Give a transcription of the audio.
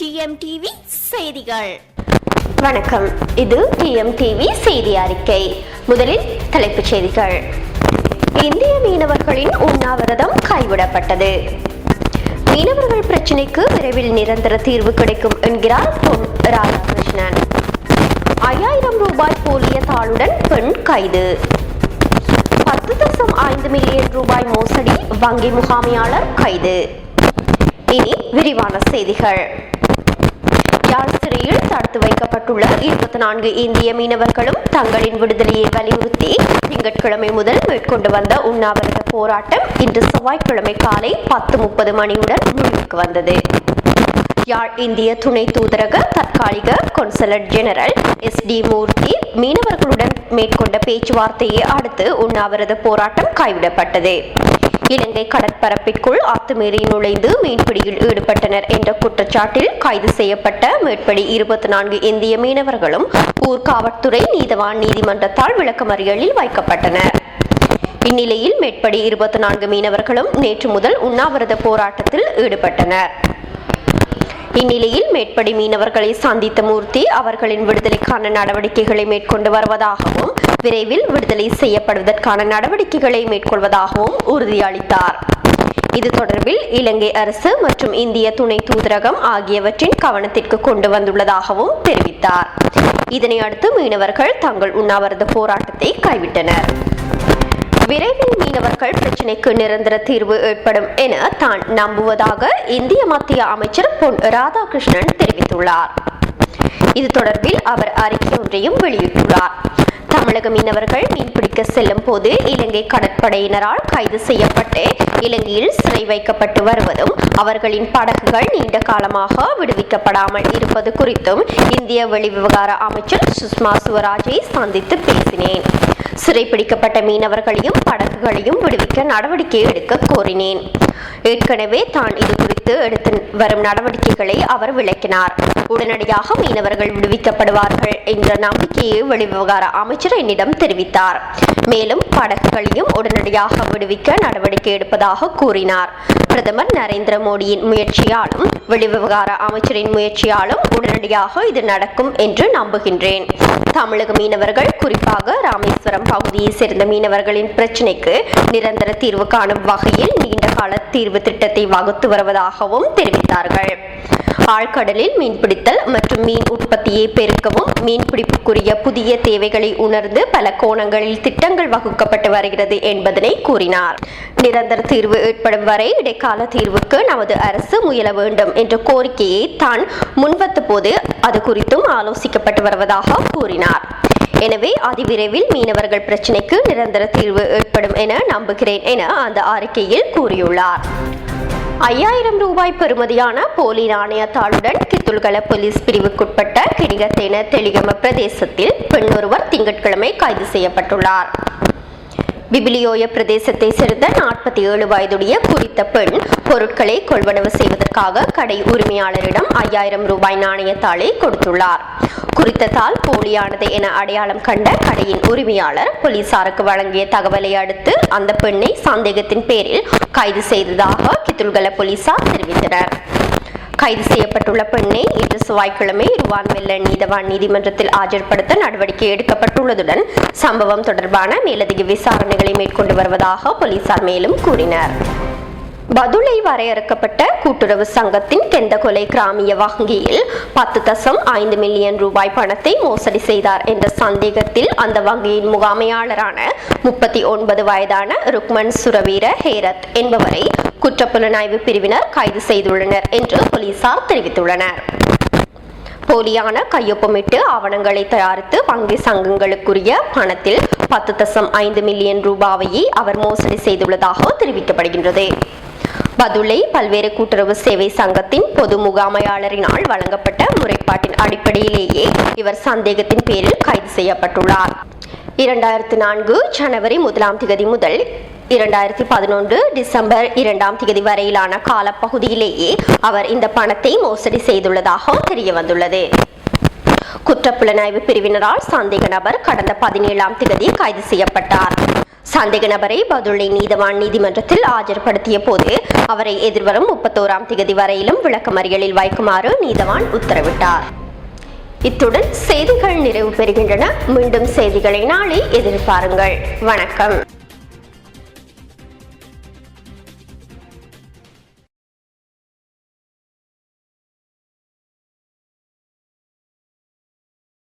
டிஎம்டிவி செய்திகள். வணக்கம். இது டிஎம்டிவி செய்தி அறிக்கை. முதலில் தலைப்புச் செய்திகள். இந்திய மீனவர்களின் உண்ணாவிரதம் கைவிடப்பட்டது. மீனவர்கள் பிரச்சினைக்கு விரைவில் நிரந்தர தீர்வு கிடைக்கும் என்கிறார் பொன் ராதாகிருஷ்ணன். ஐயாயிரம் ரூபாய் போலிய தாளுடன் பெண் கைது. பத்து தசம் ஐந்து மில்லியன் ரூபாய் மோசடி வங்கி முகாமையாளர் கைது. இனி விரிவான செய்திகள். சிறையில் தடுத்து வைக்கப்பட்டுள்ள இருபத்தி நான்கு இந்திய மீனவர்களும் தங்களின் விடுதலையை வலியுறுத்தி திங்கட்கிழமை முதல் மேற்கொண்டு வந்த உண்ணாவிரத போராட்டம் இன்று செவ்வாய்க்கிழமை காலை பத்து முப்பது மணியுடன் முடிவுக்கு வந்தது. யாழ் இந்திய துணை தூதரக தற்காலிக consulate general S T Murthy மீனவர்களுடன் மேற்கொண்ட பேச்சுவார்த்தையை அடுத்து உண்ணாவிரத போராட்டம் கைவிடப்பட்டது. இலங்கை கடற்பரப்பிற்குள் அத்துமீறி நுழைந்து மீன்பிடியில் ஈடுபட்டனர் என்ற குற்றச்சாட்டில் கைது செய்யப்பட்ட மேற்படி இருபத்தி நான்கு இந்திய மீனவர்களும் ஊர்காவற்துறை நீதவான் நீதிமன்றத்தால் விளக்கமறியலில் வைக்கப்பட்டனர். இந்நிலையில் மேற்படி இருபத்தி நான்கு மீனவர்களும் நேற்று முதல் உண்ணாவிரத போராட்டத்தில் ஈடுபட்டனர். இந்நிலையில் மேற்படி மீனவர்களை சந்தித்த மூர்த்தி அவர்களின் விடுதலைக்கான நடவடிக்கைகளை மேற்கொண்டு வருவதாகவும் விரைவில் விடுதலை செய்யப்படுவதற்கான நடவடிக்கைகளை மேற்கொள்வதாகவும் உறுதியளித்தார். இது தொடர்பில் இலங்கை அரசு மற்றும் இந்திய துணை தூதரகம் ஆகியவற்றின் கவனத்திற்கு கொண்டு வந்துள்ளதாகவும் தெரிவித்தார். இதனை அடுத்து மீனவர்கள் தங்கள் உண்ணாவிரத போராட்டத்தை கைவிட்டனர். விரைவில் மீனவர்கள் பிரச்சினைக்கு நிரந்தர தீர்வு ஏற்படும் என தான் நம்புவதாக இந்திய மத்திய அமைச்சர் பொன் ராதாகிருஷ்ணன் தெரிவித்துள்ளார். இது தொடர்பில் அவர் அறிக்கை ஒன்றையும் வெளியிட்டுள்ளார். தமிழக மீனவர்கள் மீன்பிடிக்க செல்லும் போது இலங்கை கடற்படையினரால் கைது செய்யப்பட்டு இலங்கையில் சிறை வைக்கப்பட்டு வருவதும் அவர்களின் படகுகள் நீண்ட காலமாக விடுவிக்கப்படாமல் இருப்பது குறித்தும் இந்திய வெளிவிவகார அமைச்சர் சுஷ்மா சுவராஜை சந்தித்து பேசினேன். சிறைப்பிடிக்கப்பட்ட மீனவர்களையும் படகுகளையும் விடுவிக்க நடவடிக்கை எடுக்க கோரினேன். ஏற்கனவே தான் இது குறித்து குறித்து எடுத்து வரும் நடவடிக்கைகளை அவர் விளக்கினார். உடனடியாக மீனவர்கள் விடுவிக்கப்படுவார்கள் என்ற நம்பிக்கையை வெளிவிவகார அமைச்சர் என்னிடம் தெரிவித்தார். மேலும் படகுகளையும் உடனடியாக விடுவிக்க நடவடிக்கை எடுப்பதாக கூறினார். பிரதமர் நரேந்திர மோடியின் முயற்சியாலும் வெளிவிவகார அமைச்சரின் முயற்சியாலும் உடனடியாக இது நடக்கும் என்று நம்புகின்றேன். தமிழக மீனவர்கள் குறிப்பாக ராமேஸ்வரம் பகுதியை சேர்ந்த மீனவர்களின் பிரச்சினைக்கு நிரந்தர தீர்வு காணும் வகையில் நீண்டகால தீர்வு திட்டத்தை வகுத்து வருவதாக வருவதாகவும் தெரிவித்தார்கள். ஆழ்கடலில் மீன்பிடித்தல் மற்றும் மீன் உற்பத்தியை பெருக்கவும் மீன்பிடிப்புக்குரிய புதிய தேவைகளை உணர்ந்து பல கோணங்களில் திட்டங்கள் வகுக்கப்பட்டு வருகிறது என்பதனை கூறினார். நிரந்தர தீர்வு ஏற்படும் வரை இடைக்கால தீர்வுக்கு நமது அரசு முயல வேண்டும் என்ற கோரிக்கையை தான் முன்வந்த போது அது குறித்தும் ஆலோசிக்கப்பட்டு வருவதாக கூறினார். எனவே அதிவிரைவில் மீனவர்கள் பிரச்சினைக்கு நிரந்தர தீர்வு ஏற்படும் என நம்புகிறேன் என அந்த அறிக்கையில் கூறியுள்ளார். ஐயாயிரம் ரூபாய் பெறுமதியான போலி நாணயத்தாளுடன் கித்துல்கல போலீஸ் பிரிவுக்குட்பட்ட கிரிகத்தேன தெளிகம பிரதேசத்தில் பெண் ஒருவர் திங்கட்கிழமை கைது செய்யப்பட்டுள்ளார். பிபிலியோய பிரதேசத்தை சேர்ந்த நாற்பத்தி ஏழு வயதுடைய குறித்த பெண் பொருட்களை கொள்வனவு செய்வதற்காக கடை உரிமையாளரிடம் ஐயாயிரம் ரூபாய் நாணயத்தாளை கொடுத்துள்ளார். குறித்த தாள் போலியானது என அடையாளம் கண்ட கடையின் உரிமையாளர் போலீசாருக்கு வழங்கிய தகவலை அடுத்து அந்த பெண்ணை சந்தேகத்தின் பேரில் கைது செய்ததாக கித்துல்கல போலீசார் தெரிவித்தனர். கைது செய்யப்பட்டுள்ள பெண்ணை இன்று செவ்வாய்க்கிழமை ருவான் வெள்ள நீதவான் நீதிமன்றத்தில் ஆஜர்படுத்த நடவடிக்கை எடுக்கப்பட்டுள்ளதுடன் சம்பவம் தொடர்பான மேலதிக விசாரணைகளை மேற்கொண்டு வருவதாக போலீசார் மேலும் கூறினர். பதுளை வரையறுக்கப்பட்ட கூட்டுறவு சங்கத்தின் கெந்தகொலை கிராமிய வங்கியில் பத்து தசம் ஐந்து மில்லியன் ரூபாய் பணத்தை மோசடி செய்தார் என்ற சந்தேகத்தில் அந்த வங்கியின் முகாமையாளரான முப்பத்தி ஒன்பது வயதான ருக்மன் சுரவீர ஹேரத் என்பவரை குற்றப்புலனாய்வு பிரிவினர் கைது செய்துள்ளனர் என்று போலீசார் தெரிவித்துள்ளனர். போலியான கையொப்பமிட்டு ஆவணங்களை தயாரித்து வங்கி சங்கங்களுக்குரிய பணத்தில் பத்து தசம் ஐந்து மில்லியன் ரூபாவையே அவர் மோசடி செய்துள்ளதாக தெரிவிக்கப்படுகின்றது. பதுளை பல்வேறு கூட்டுறவு சேவை சங்கத்தின் பொது முகாமையாளரினால் வழங்கப்பட்ட முறைப்பாட்டின் அடிப்படையிலேயே இவர் சந்தேகத்தின் பேரில் கைது செய்யப்பட்டுள்ளார். இரண்டாயிரத்தி நான்கு ஜனவரி முதலாம் திகதி முதல் இரண்டாயிரத்தி பதினொன்று டிசம்பர் இரண்டாம் தேதி வரையிலான காலப்பகுதியிலேயே அவர் இந்த பணத்தை மோசடி செய்துள்ளதாக தெரிய வந்துள்ளது குற்றப்புலனாய்வு பிரிவினரால் சந்தேக நபர் கடந்த பதினேழாம் தேதி கைது செய்யப்பட்டார். சந்தேக நபரை பதுளை நீதவான் நீதிமன்றத்தில் ஆஜர்படுத்திய போது அவரை எதிர்வரும் முப்பத்தோராம் திகதி வரையிலும் விளக்கமறியலில் வைக்குமாறு நீதவான் உத்தரவிட்டார். இத்துடன் செய்திகள் நிறைவு பெறுகின்றன. மீண்டும் செய்திகளை நாளை எதிர்பாருங்கள். வணக்கம்.